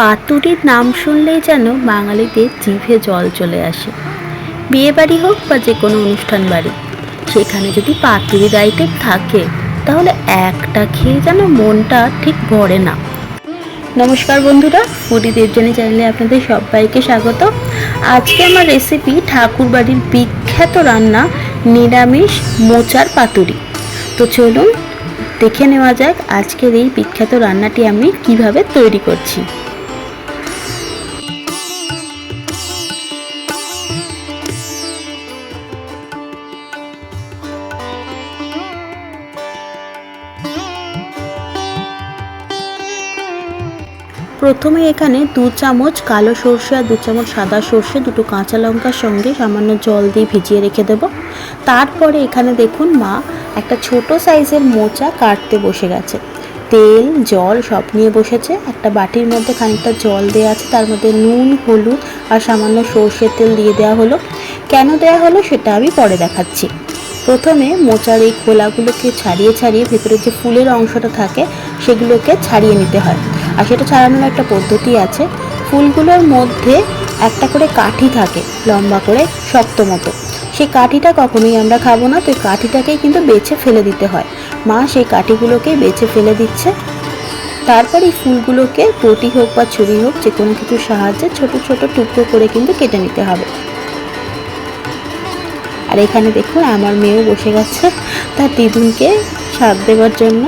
পাতুরির নাম শুনলেই যেন বাঙালিদের জিভে জল চলে আসে। বিয়ে বাড়ি হোক বা যে কোনো অনুষ্ঠান বাড়ি, সেখানে যদি পাতুরির আইটেম থাকে, তাহলে একটা খেয়ে যেন মনটা ঠিক ভরে না। নমস্কার বন্ধুরা ফুডি দেবজানি চ্যানেলে আপনাদের সবাইকে স্বাগত। আজকে আমার রেসিপি ঠাকুরবাড়ির বিখ্যাত রান্না নিরামিষ মোচার পাতুরি। তো চলুন, দেখে নেওয়া যাক আজকের এই বিখ্যাত রান্নাটি আমি কীভাবে তৈরি করছি। প্রথমে এখানে দু চামচ কালো সর্ষে আর দু চামচ সাদা সর্ষে, দুটো কাঁচা লঙ্কার সঙ্গে সামান্য জল দিয়ে ভিজিয়ে রেখে দেব। তারপরে এখানে দেখুন মা, একটা ছোট সাইজের মোচা কাটতে বসে গেছে। তেল, জল সব নিয়ে বসেছে। একটা বাটির মধ্যে খানিকটা জল দেওয়া আছে, তার মধ্যে নুন, হলুদ আর সামান্য সর্ষের তেল দিয়ে দেওয়া হলো। কেন দেওয়া হলো সেটা আমি পরে দেখাচ্ছি। প্রথমে মোচার এই খোলাগুলোকে ছাড়িয়ে ছাড়িয়ে ভেতরে যে ফুলের অংশটা থাকে, সেগুলোকে ছাড়িয়ে নিতে হয়। আর সেটা ছাড়ানোর একটা পদ্ধতি আছে। ফুলগুলোর মধ্যে একটা করে কাঠি থাকে, লম্বা করে, শক্ত মতো। সেই কাঠিটা কখনোই আমরা খাব না, তো কাঠিটাকেই কিন্তু বেছে ফেলে দিতে হয়। মা সেই কাঠিগুলোকেই বেছে ফেলে দিচ্ছে। তারপর এই ফুলগুলোকে বটি হোক বা ছুরি হোক, যে কোনো কিছুর সাহায্যে ছোট ছোট টুকরো করে কিন্তু কেটে নিতে হবে। আর এখানে দেখুন, আমার মেয়েও বসে গেছে, তার দিদুনকে স্বাদ দেওয়ার জন্য।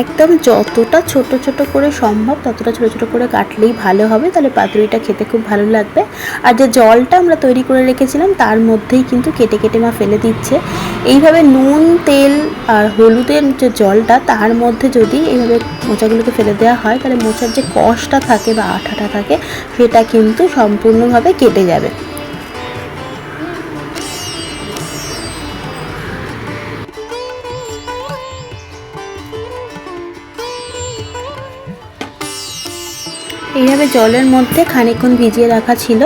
একদম যতটা ছোট ছোট করে সম্ভব, ততটা ছোট ছোট করে কাটলেই ভালো হবে। তাহলে পাতুরিটা খেতে খুব ভালো লাগবে। আর যে জলটা আমরা তৈরি করে রেখেছিলাম, তার মধ্যেই কিন্তু কেটে কেটে মা ফেলে দিচ্ছে। এইভাবে নুন, তেল আর হলুদের যে জলটা, তার মধ্যে যদি এইভাবে মোচাগুলোকে ফেলে দেওয়া হয়, তাহলে মোচার যে কষটা থাকে বা আঠাটা থাকে, সেটা কিন্তু সম্পূর্ণভাবে কেটে যাবে। এইভাবে জলের মধ্যে খানিকক্ষণ ভিজিয়ে রাখা ছিল।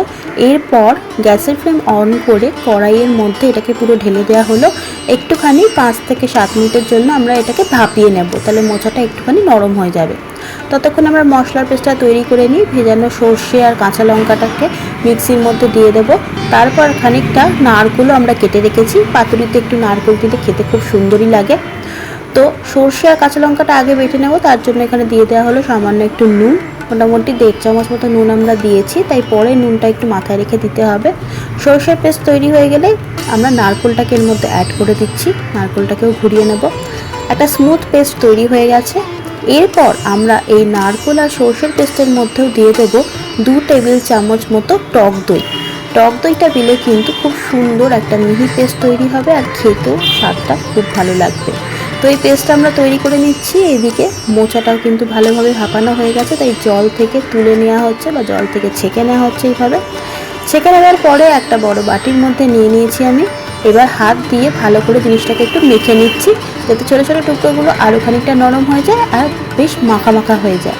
এরপর গ্যাসের ফ্লেম অন করে কড়াইয়ের মধ্যে এটাকে পুরো ঢেলে দেওয়া হলো। একটুখানি পাঁচ থেকে সাত মিনিটের জন্য আমরা এটাকে ভাপিয়ে নেব। তাহলে মোচাটা একটুখানি নরম হয়ে যাবে। ততক্ষণ আমরা মশলার পেস্টটা তৈরি করে নিই। ভেজানো সর্ষে আর কাঁচা লঙ্কাটাকে মিক্সির মধ্যে দিয়ে দেব। তারপর খানিকটা নারকেলও আমরা কেটে রেখেছি। পাতুরিতে একটু নারকেল দিলে খেতে খুব সুন্দরই লাগে। তো সর্ষে আর কাঁচা লঙ্কাটা আগে বেটে নেব। তার জন্য এখানে দিয়ে দেওয়া হলো সামান্য একটু নুন। মোটামুটি দেড় চামচ মতো নুন আমরা দিয়েছি, তাই পরে নুনটা একটু মাথায় রেখে দিতে হবে। সরষের পেস্ট তৈরি হয়ে গেলে আমরা নারকোলটাকে এর মধ্যে অ্যাড করে দিচ্ছি, নারকোলটাকেও ঘুরিয়ে নেব। একটা স্মুথ পেস্ট তৈরি হয়ে গেছে। এরপর আমরা এই নারকোল আর সর্ষের পেস্টের মধ্যেও দিয়ে দেবো দু টেবিল চামচ মতো টক দই। টক দইটা দিলে কিন্তু খুব সুন্দর একটা মিহি পেস্ট তৈরি হবে আর খেতেও স্বাদটা খুব ভালো লাগবে। তো এই পেস্টটা আমরা তৈরি করে নিচ্ছি। এদিকে মোচাটাও কিন্তু ভালোভাবে ভাপানো হয়ে গেছে, তাই জল থেকে তুলে নেওয়া হচ্ছে বা জল থেকে ছেঁকে নেওয়া হচ্ছে এইভাবে। ছেঁকে নেওয়ার পরে একটা বড় বাটির মধ্যে নিয়ে নিয়েছি আমি। এবার হাত দিয়ে ভালো করে জিনিসটাকে একটু মেখে নিচ্ছি, যাতে ছোটো ছোটো টুকরোগুলো আরও খানিকটা নরম হয়ে যায় আর বেশ মাখা মাখা হয়ে যায়।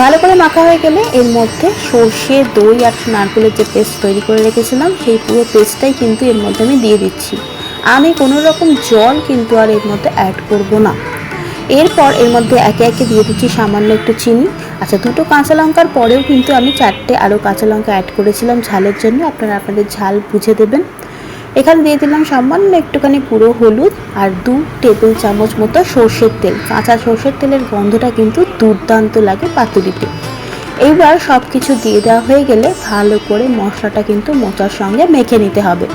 ভালো করে মাখা হয়ে গেলে এর মধ্যে সর্ষে, দই আর নারকেলের যে পেস্ট তৈরি করে রেখেছিলাম, সেই পুরো পেস্টটাই কিন্তু এর মধ্যে আমি দিয়ে দিচ্ছি। আমি কোনো রকম জল কিন্তু আর এর মধ্যে অ্যাড করব না। এরপর এর মধ্যে একে একে দিয়ে দিচ্ছি সামান্য একটু চিনি। আচ্ছা দুটো কাঁচা লঙ্কার পরেও কিন্তু আমি চারটে আরও কাঁচা লঙ্কা অ্যাড করেছিলাম ঝালের জন্য। আপনারা আপনাদের ঝাল বুঝে দেবেন। এখানে দিয়ে দিলাম সামান্য একটুখানি পুরো হলুদ আর দু টেবিল চামচ মতো সর্ষের তেল। কাঁচা সর্ষের তেলের গন্ধটা কিন্তু দুর্দান্ত লাগে পাতুরিতে। এইবার সব কিছু দিয়ে দেওয়া হয়ে গেলে ভালো করে মশলাটা কিন্তু মোচার সঙ্গে মেখে নিতে হবে।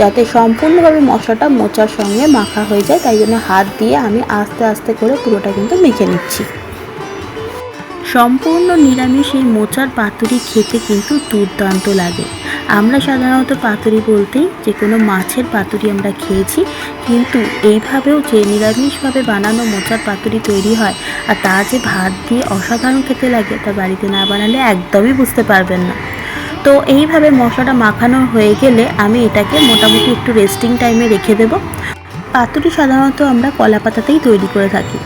যাতে সম্পূর্ণভাবে মশলাটা মোচার সঙ্গে মাখা হয়ে যায়, তাই জন্য হাত দিয়ে আমি আস্তে আস্তে করে পুরোটা কিন্তু মেখে নিচ্ছি। সম্পূর্ণ নিরামিষ এই মোচার পাতুরি খেতে কিন্তু দুর্দান্ত লাগে। আমরা সাধারণত পাতুরি বলতেই যে কোনো মাছের পাতুরি আমরা খেয়েছি, কিন্তু এইভাবেও যে নিরামিষভাবে বানানো মোচার পাতুরি তৈরি হয় আর তা যে ভাত দিয়ে অসাধারণ খেতে লাগে তা বাড়িতে না বানালে একদমই বুঝতে পারবেন না। তো এইভাবে মশলাটা মাখানো হয়ে গেলে আমি এটাকে মোটামুটি একটু রেস্টিং টাইমে রেখে দেবো। পাতুরি সাধারণত আমরা কলা পাতাতেই তৈরি করে থাকি।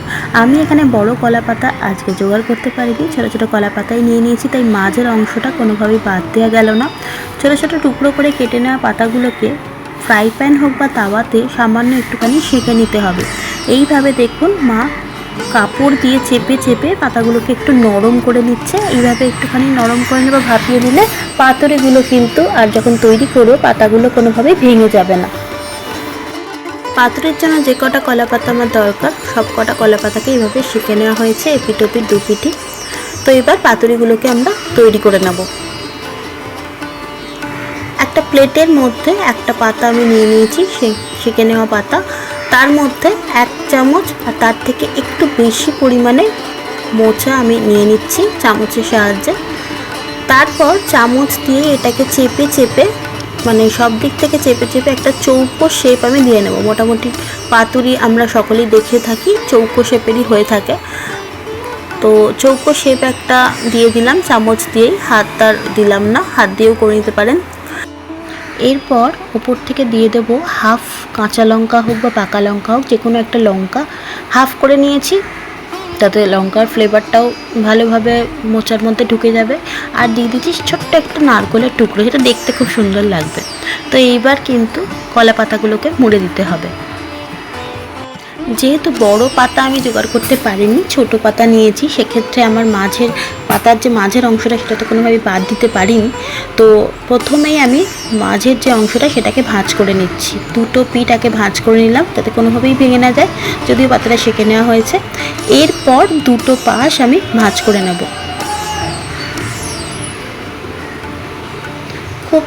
আমি এখানে বড় কলা পাতা আজকে জোগাড় করতে পারিনি, ছোটো ছোটো কলা পাতাই নিয়ে নিয়েছি, তাই মাঝের অংশটা কোনোভাবেই বাদ দেওয়া গেল না। ছোটো ছোটো টুকরো করে কেটে নেওয়া পাতাগুলোকে ফ্রাই প্যান হোক বা তাওয়াতে সামান্য একটুখানি সেঁকে নিতে হবে। এইভাবে দেখুন মা কাপড় দিয়ে চেপে চেপে পাতাগুলোকে একটু নরম করে নিচ্ছে। এইভাবে একটুখানি নরম করে নেবে, ভাপিয়ে দিলে পাতুরিগুলো কিন্তু আর যখন তৈরি করব, পাতাগুলো কোনোভাবেই ভেঙে যাবে না। পাতুরির জন্য যে কটা কলা পাতা আমার দরকার, সব কটা কলা পাতাকে এইভাবে শিখে নেওয়া হয়েছে এপিটোপিট দুপিটি তো এবার পাতুরিগুলোকে আমরা তৈরি করে নেব। একটা প্লেটের মধ্যে একটা পাতা আমি নিয়ে নিয়েছি সেই শিখে নেওয়া পাতা। তার মধ্যে এক চামচ আর তার থেকে একটু বেশি পরিমাণে মোচা আমি নিয়ে নিচ্ছি চামচের সাহায্যে। তারপর চামচ দিয়ে এটাকে চেপে চেপে মানে সব দিক থেকে চেপে চেপে একটা চৌকো শেপ আমি দিয়ে নেব। মোটামুটি পাতুরি আমরা সকলেই দেখে থাকি, চৌকো শেপেরই হয়ে থাকে। তো চৌকো শেপ একটা দিয়ে দিলাম, চামচ দিয়েই হাত তার দিলাম না, হাত দিয়েও করে নিতে পারেন। এরপর ওপর থেকে দিয়ে দেব হাফ কাঁচা লঙ্কা হোক বা পাকা লঙ্কা হোক, যে কোনো একটা লঙ্কা। হাফ করে নিয়েছি, তাতে লঙ্কার ফ্লেভারটাও ভালোভাবে মোচার মধ্যে ঢুকে যাবে। আর দিয়ে দিচ্ছি ছোট্ট একটা নারকলের টুকরো যেটা দেখতে খুব সুন্দর লাগবে। তো এইবার কিন্তু কলা পাতাগুলোকে মুড়ে দিতে হবে। যেহেতু বড় পাতা আমি জোগাড় করতে পারিনি, ছোট পাতা নিয়েছি, সেক্ষেত্রে আমার মাঝের পাতার যে মাঝের অংশটা সেটা তো কোনোভাবে বাদ দিতে পারিনি। তো প্রথমেই আমি মাঝের যে অংশটা সেটাকে ভাঁজ করে নিচ্ছি। দুটো আগে ভাঁজ করে নিলাম, তাতে কোনোভাবেই ভেঙে না যায়, যদিও পাতাটা সেঁকে নেওয়া হয়েছে। এরপর দুটো পাশ আমি ভাঁজ করে নেব। খুব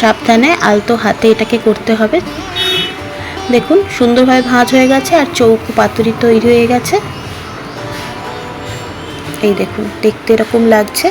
সাবধানে আলতো হাতে এটাকে করতে হবে। দেখুন, সুন্দরভাবে ভাঁজ হয়ে গেছে আর চৌকো পাতুরি তৈরি হয়ে গেছে। এই দেখুন, দেখতে এরকম লাগছে।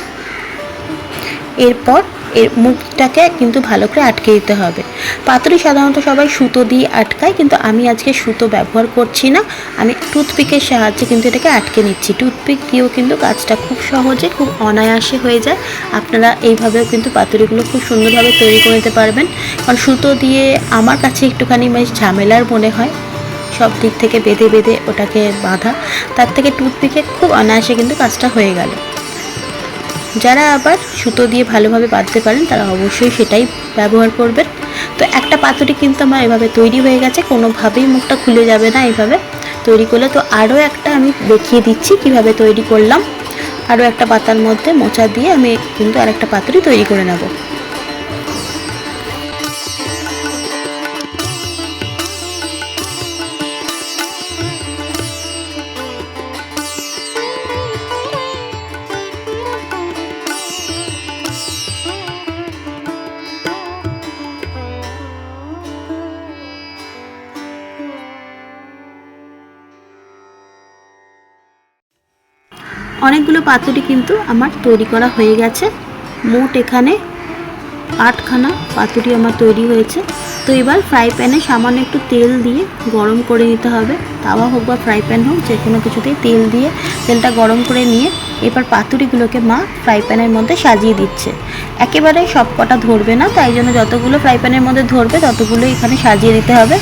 এরপর এর মুখটাকে কিন্তু ভালো করে আটকে দিতে হবে। পাতুরি সাধারণত সবাই সুতো দিয়ে আটকায়, কিন্তু আমি আজকে সুতো ব্যবহার করছি না। আমি টুথপিকের সাহায্যে কিন্তু এটাকে আটকে নিচ্ছি। টুথপিক দিয়েও কিন্তু কাজটা খুব সহজে, খুব অনায়াসে হয়ে যায়। আপনারা এইভাবেও কিন্তু পাতুরিগুলো খুব সুন্দরভাবে তৈরি করে নিতে পারবেন। কারণ সুতো দিয়ে আমার কাছে একটুখানি বেশ ঝামেলার মনে হয়। সব দিক থেকে বেঁধে বেঁধে ওটাকে বাঁধা। তার থেকে টুথপিকে খুব অনায়াসে কিন্তু কাজটা হয়ে গেল। যারা আবার সুতো দিয়ে ভালোভাবে বাঁধতে পারেন, তারা অবশ্যই সেটাই ব্যবহার করবেন। তো একটা পাতুরি কিন্তু আমার এভাবে তৈরি হয়ে গেছে, কোনোভাবেই মুখটা খুলে যাবে না এভাবে তৈরি করলে। তো আরও একটা আমি দেখিয়ে দিচ্ছি কীভাবে তৈরি করলাম। আরও একটা পাতার মধ্যে মোচা দিয়ে আমি কিন্তু আরেকটা পাতুরি তৈরি করে নেব। অনেকগুলো পাতুরি কিন্তু আমার তৈরি করা হয়ে গেছে। মোট এখানে আটখানা পাতুরি আমার তৈরি হয়েছে। তো এবার ফ্রাই প্যানে সামান্য একটু তেল দিয়ে গরম করে নিতে হবে। তাওয়া হোক বা ফ্রাই প্যান হোক, যে কোনো কিছুতেই তেল দিয়ে তেলটা গরম করে নিয়ে এবার পাতুরিগুলোকে মা ফ্রাই প্যানের মধ্যে সাজিয়ে দিচ্ছে। একেবারে সব কটা ধরবে না, তাই জন্য যতগুলো ফ্রাই প্যানের মধ্যে ধরবে ততগুলো এখানে সাজিয়ে দিতে হবে।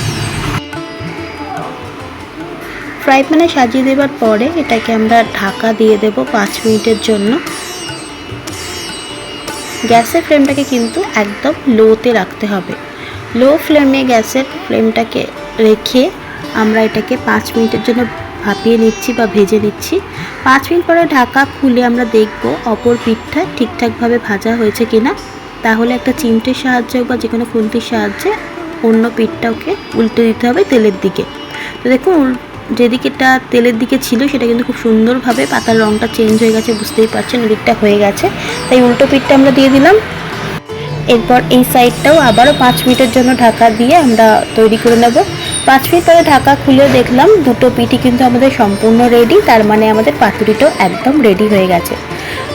ফ্রাই প্যানে সাজিয়ে দেওয়ার পরে এটাকে আমরা ঢাকা দিয়ে দেব পাঁচ মিনিটের জন্য। গ্যাসের ফ্লেমটাকে কিন্তু একদম লোতে রাখতে হবে। লো ফ্লেমে গ্যাসের ফ্লেমটাকে রেখে আমরা এটাকে পাঁচ মিনিটের জন্য ভাপিয়ে নিচ্ছি বা ভেজে নিচ্ছি। পাঁচ মিনিট পরে ঢাকা খুলে আমরা দেখব অপর পিঠটা ঠিকঠাকভাবে ভাজা হয়েছে কিনা। তাহলে একটা চিমটির সাহায্যে বা যে কোনো খুন্তির সাহায্যে অন্য পিঠটাকে উল্টে দিতে হবে তেলের দিকে। তো দেখুন যেদিকেটা তেলের দিকে ছিল সেটা কিন্তু খুব সুন্দরভাবে পাতার রঙটা চেঞ্জ হয়ে গেছে, বুঝতেই পারছেন ওদিকটা হয়ে গেছে। তাই উল্টো পিঠটা আমরা দিয়ে দিলাম। এরপর এই সাইডটাও আবারও পাঁচ মিনিটের জন্য ঢাকা দিয়ে আমরা তৈরি করে নেব। পাঁচ মিনিট পরে ঢাকা খুলে দেখলাম দুটো পিঠই কিন্তু আমাদের সম্পূর্ণ রেডি তার মানে আমাদের পাতুরিটাও একদম রেডি হয়ে গেছে।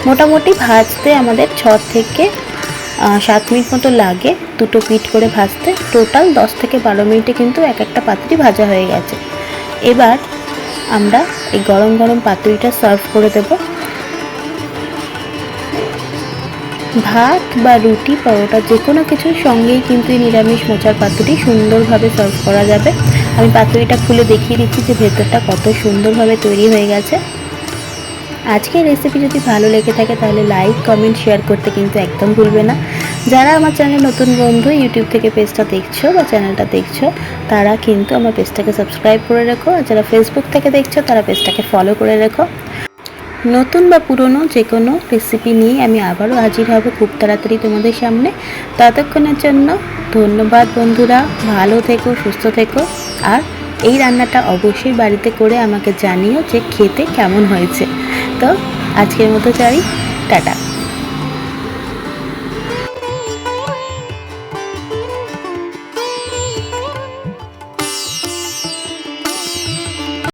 মোটামুটি ভাজতে আমাদের ছ থেকে সাত মিনিট মতো লাগে দুটো পিঠ করে ভাজতে। টোটাল দশ থেকে বারো মিনিটে কিন্তু এক একটা পাতুরি ভাজা হয়ে গেছে। এবার আমরা এই গরম গরম পাতুরিটা সার্ভ করে দেব। ভাত বা রুটি, পরোটা, যে কোনো কিছুর সঙ্গেই কিন্তু এই নিরামিষ মোচার পাতুরি সুন্দরভাবে সার্ভ করা যাবে। আমি পাতুরিটা খুলে দেখিয়ে দিচ্ছি যে ভেতরটা কত সুন্দরভাবে তৈরি হয়ে গেছে। আজকের রেসিপি যদি ভালো লেগে থাকে তাহলে লাইক কমেন্ট শেয়ার করতে কিন্তু একদম ভুলবে না। যারা আমার চ্যানেল নতুন বন্ধু ইউটিউব থেকে পেজটা দেখছ বা চ্যানেলটা দেখছ, তারা কিন্তু আমার পেজটাকে সাবস্ক্রাইব করে রেখো। আর যারা ফেসবুক থেকে দেখছ, তারা পেজটাকে ফলো করে রেখো। নতুন বা পুরনো যে কোনো রেসিপি নিয়ে আমি আবারও হাজির হব খুব তাড়াতাড়ি তোমাদের সামনে। ততক্ষণের জন্য ধন্যবাদ বন্ধুরা, ভালো থেকো, সুস্থ থেকো। আর এই রান্নাটা অবশ্যই বাড়িতে করে আমাকে জানিও যে খেতে কেমন হয়েছে। তো আজকের মতো চাই টাটা।